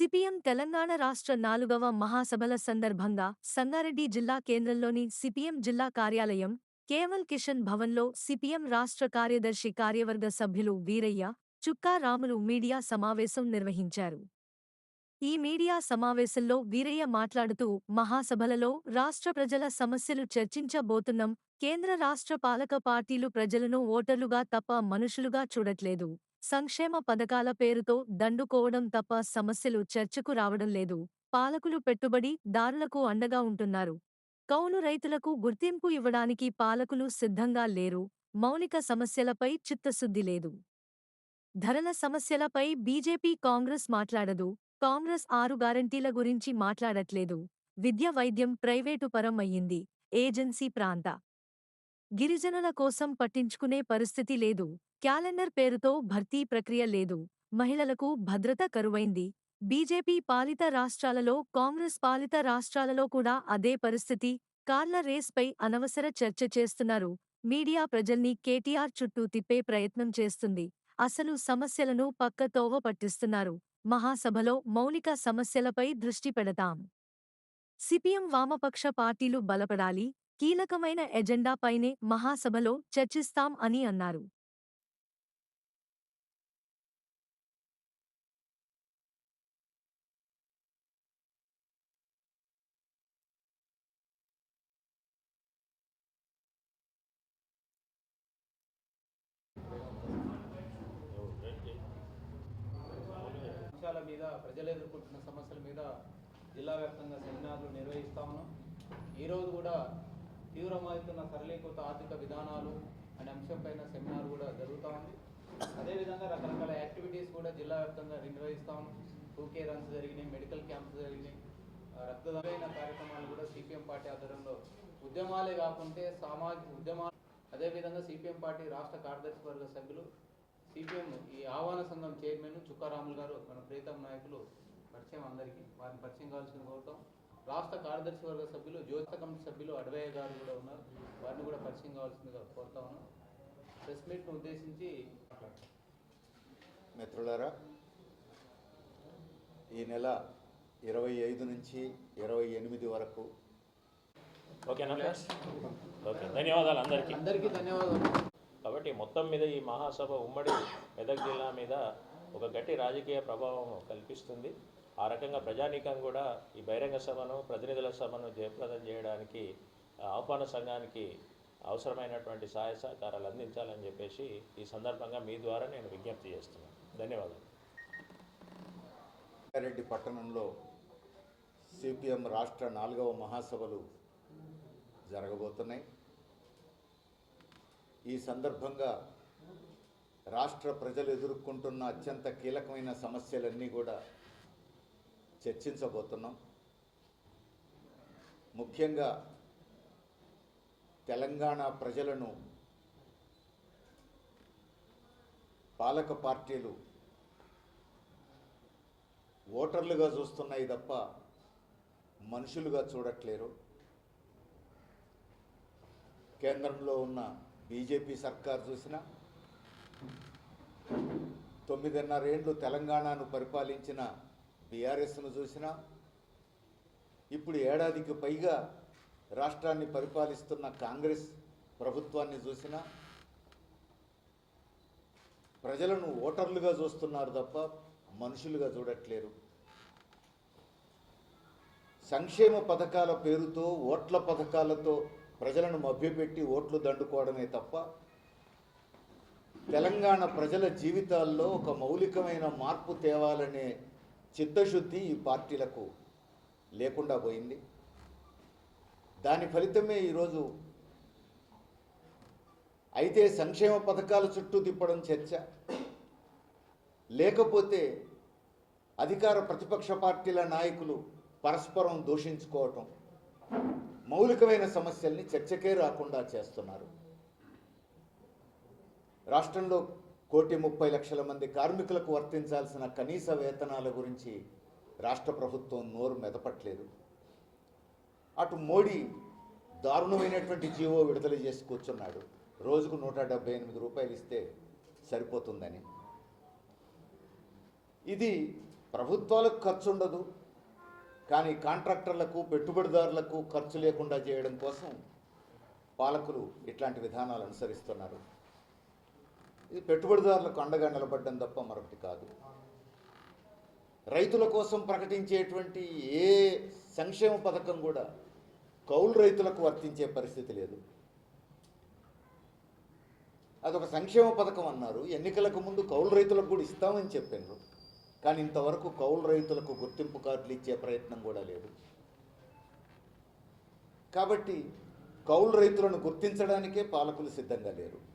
CPM Telangana రాష్ట్ర నాలుగవ మహాసభల సందర్భంగా సంగారెడ్డి జిల్లా కేంద్రంలోని సిపిఎం జిల్లా కార్యాలయం కేవల్ కిషన్ భవన్లో సిపిఎం రాష్ట్ర కార్యదర్శి కార్యవర్గ సభ్యులు వీరయ్య చుక్కా రాములు మీడియా సమావేశం నిర్వహించారు. ఈ మీడియా సమావేశంలో వీరయ్య మాట్లాడుతూ మహాసభలలో రాష్ట్ర ప్రజల సమస్యలు చర్చించబోతున్నాం కేంద్ర రాష్ట్ర పాలక పార్టీలు ప్రజలను ఓటర్లుగా తప్ప మనుషులుగా చూడట్లేదు. సంక్షేమ పథకాల పేరుతో దండుకోవడం తప్ప సమస్యలు చర్చకు రావడం లేదు. పాలకులు పెట్టుబడి దారులకు అండగా ఉంటున్నారు. కౌలు రైతులకు గుర్తింపు ఇవ్వడానికి పాలకులు సిద్ధంగా లేరు. మౌలిక సమస్యలపై చిత్తశుద్ధి లేదు. ధరల సమస్యలపై బీజేపీ కాంగ్రెస్ మాట్లాడదు. కాంగ్రెస్ ఆరు గ్యారంటీల గురించి మాట్లాడట్లేదు. విద్య వైద్యం ప్రైవేటు పరం అయ్యింది. ఏజెన్సీ ప్రాంత గిరిజనుల కోసం పట్టించుకునే పరిస్థితి లేదు. క్యాలెండర్ పేరుతో భర్తీ ప్రక్రియ లేదు. మహిళలకు భద్రత కరువైంది. బీజేపీ పాలిత రాష్ట్రాలలో కాంగ్రెస్ పాలిత రాష్ట్రాలలో కూడా అదే పరిస్థితి. కార్ల రేస్పై అనవసర చర్చ చేస్తున్నారు. మీడియా ప్రజల్ని కేటీఆర్ చుట్టూ తిప్పే ప్రయత్నం చేస్తుంది. అసలు సమస్యలను పక్కతోవ పట్టిస్తున్నారు. మహాసభలో మౌలిక సమస్యలపై దృష్టి పెడతాం. సిపిఎం వామపక్ష పార్టీలు బలపడాలి. కీలకమైన ఎజెండాపైనే మహాసభలో చర్చిస్తాం అని అన్నారు. అంశాల మీద ప్రజలు ఎదుర్కొంటున్న సమస్యల మీద జిల్లా వ్యాప్తంగా సెమినార్లు నిర్వహిస్తా ఉన్నాం. ఈరోజు కూడా తీవ్రమవుతున్న సరళీకృత ఆర్థిక విధానాలు అనే అంశంపైన సెమినార్ కూడా జరుగుతూ ఉంది. అదేవిధంగా రకరకాల యాక్టివిటీస్ కూడా జిల్లా వ్యాప్తంగా నిర్వహిస్తాం టూకే రన్స్ జరిగినాయి మెడికల్ క్యాంప్స్ జరిగినాయి. ఆ, రక్తదాన కార్యక్రమాలు కూడా సిపిఎం పార్టీ ఆధ్వర్యంలో ఉద్యమాలే కాకుంటే సామాజిక ఉద్యమాలు అదేవిధంగా సిపిఎం పార్టీ రాష్ట్ర కార్యదర్శి వర్గ సభ్యులు సిపిఎం ఈ ఆహ్వాన సంఘం చైర్మన్ చుక్కారాములు గారు మన ప్రీతం నాయకులు పరిచయం అందరికీ. వారిని పరిచయం కావాల్సిన కోరుతాం. రాష్ట్ర కార్యదర్శి వర్గ సభ్యులు జ్యోతిత కమిటీ సభ్యులు అడవయ్య గారు కూడా ఉన్నారు. వారిని కూడా పరిచయం కావాల్సిందిగా కోరుతా ఉన్నాం. ప్రెస్ మీట్ను ఉద్దేశించి మిత్రులారా ఈ నెల ఇరవై ఐదు నుంచి ఇరవై ఎనిమిది వరకు ఓకేనా ఓకే ధన్యవాదాలు అందరికీ. అందరికీ ధన్యవాదాలు. కాబట్టి మొత్తం మీద ఈ మహాసభ ఉమ్మడి మెదక్ జిల్లా మీద ఒక గట్టి రాజకీయ ప్రభావం కల్పిస్తుంది. ఆ రకంగా ప్రజానీకం కూడా ఈ బహిరంగ సభను ప్రతినిధుల సభను జయప్రదం చేయడానికి ఆహ్వాన సంఘానికి అవసరమైనటువంటి సహాయ సహకారాలు అందించాలని చెప్పేసి ఈ సందర్భంగా మీ ద్వారా నేను విజ్ఞప్తి చేస్తున్నాను. ధన్యవాదాలు. రంగారెడ్డి పట్టణంలో సిపిఎం రాష్ట్ర నాలుగవ మహాసభలు జరగబోతున్నాయి. ఈ సందర్భంగా రాష్ట్ర ప్రజలు ఎదుర్కొంటున్న అత్యంత కీలకమైన సమస్యలన్నీ కూడా చర్చించబోతున్నాం. ముఖ్యంగా తెలంగాణ ప్రజలను పాలక పార్టీలు ఓటర్లుగా చూస్తున్నాయి తప్ప మనుషులుగా చూడట్లేరు. కేంద్రంలో ఉన్న బీజేపీ సర్కార్ చూసిన తొమ్మిదిన్నరేండ్లు తెలంగాణను పరిపాలించిన బీఆర్ఎస్ను చూసినా ఇప్పుడు ఏడాదికి పైగా రాష్ట్రాన్ని పరిపాలిస్తున్న కాంగ్రెస్ ప్రభుత్వాన్ని చూసినా ప్రజలను ఓటర్లుగా చూస్తున్నారు తప్ప మనుషులుగా చూడట్లేరు. సంక్షేమ పథకాల పేరుతో ఓట్ల పథకాలతో ప్రజలను మభ్యపెట్టి ఓట్లు దండుకోవడమే తప్ప తెలంగాణ ప్రజల జీవితాల్లో ఒక మౌలికమైన మార్పు తేవాలనే చిత్తశుద్ధి ఈ పార్టీలకు లేకుండా పోయింది. దాని ఫలితమే ఈరోజు అయితే సంక్షేమ పథకాల చుట్టూ తిప్పడం చర్చ. లేకపోతే అధికార ప్రతిపక్ష పార్టీల నాయకులు పరస్పరం దూషించుకోవటం మౌలికమైన సమస్యల్ని చర్చకే రాకుండా చేస్తున్నారు. రాష్ట్రంలో కోటి ముప్పై లక్షల మంది కార్మికులకు వర్తించాల్సిన కనీస వేతనాల గురించి రాష్ట్ర ప్రభుత్వం నోరు మెదపట్లేదు. అటు మోడీ దారుణమైనటువంటి జీవో విడుదల చేసి కూర్చున్నాడు. రోజుకు నూట డెబ్బై ఎనిమిది రూపాయలు ఇస్తే సరిపోతుందని. ఇది ప్రభుత్వాలకు ఖర్చు ఉండదు. కానీ కాంట్రాక్టర్లకు పెట్టుబడిదారులకు ఖర్చు లేకుండా చేయడం కోసం పాలకులు ఇట్లాంటి విధానాలు అనుసరిస్తున్నారు. ఇది పెట్టుబడిదారులకు అండగా నిలబడ్డం తప్ప మరొకటి కాదు. రైతుల కోసం ప్రకటించేటువంటి ఏ సంక్షేమ పథకం కూడా కౌలు రైతులకు వర్తించే పరిస్థితి లేదు. అదొక సంక్షేమ పథకం అన్నారు. ఎన్నికలకు ముందు కౌలు రైతులకు కూడా ఇస్తామని చెప్పారు. కానీ ఇంతవరకు కౌలు రైతులకు గుర్తింపు కార్డులు ఇచ్చే ప్రయత్నం కూడా లేదు. కాబట్టి కౌలు రైతులను గుర్తించడానికే పాలకులు సిద్ధంగా లేరు.